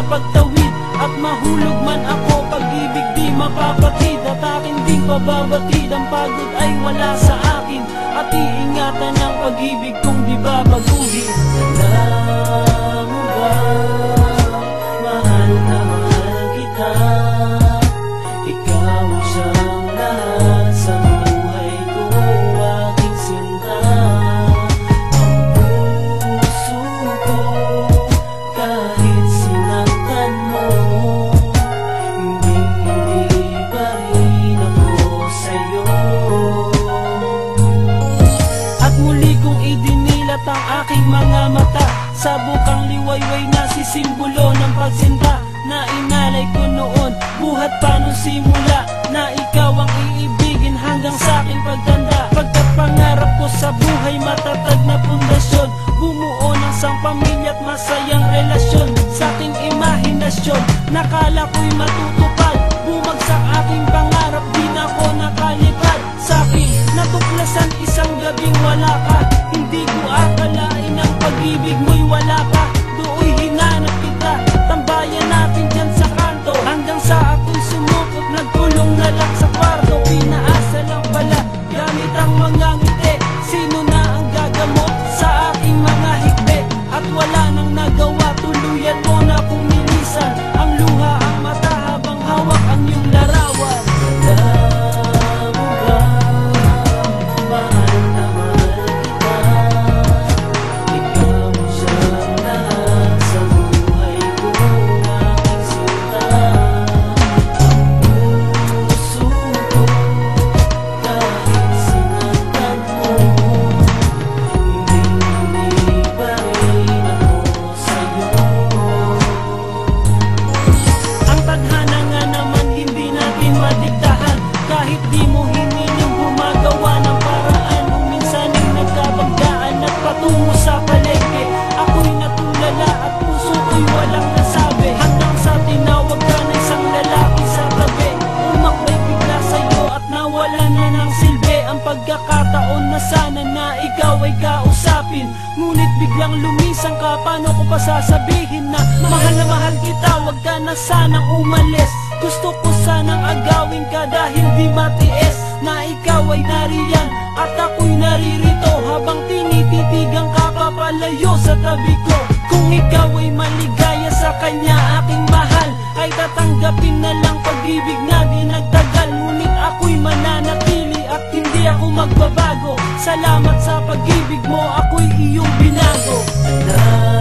sa pagtawid At mahulog man ako Pag-ibig di mapapatid At akin ding pababatid. Ang pagod ay wala sa akin At iingatan ang pag-ibig kong Sa bukang liwayway na sisimbolo ng pagsinta. Na inalay ko noon, buhat pa nung simula. Na ikaw ang iibigin hanggang sa aking pagtanda. Pagkat pangarap ko sa buhay matatag na pundasyon. Bumuo ng sang pamilya at masayang relasyon. Sa aking imahinasyon, nakala ko'y matutupad mga ngiti Sino na ang gagamot sa aking mga hikbi At wala nang nagawa, madiktahan Kahit di mo hiniling gumagawa ng paraan. Nung minsan ay nagkabanggaan at patungo sa palengke Ako'y natulala at puso ko'y walang nasabi Hanggang sa tinawag ka na isang lalaki sa tabi Umakbay bigla sa'yo at nawalan na ng silbi. Ang pagkakataon na sana na ikaw ay kausapin Ngunit biglang lumisang ka Paano ko pa sasabihin na Mahal na mahal kita? Wag ka na sanang umalis. Gusto ko sanang agawin ka Dahil di matiis Na ikaw ay nariyan At ako'y naririto Habang tinititigang ka papalayo sa tabi ko. Kung ikaw ay maligaya sa kanya Aking mahal Ay tatanggapin na lang pag-ibig na di nagtagal Ngunit ako'y mananatili At hindi ako magbabago Salamat sa pag-ibig mo Ako'y iyong binago. Alam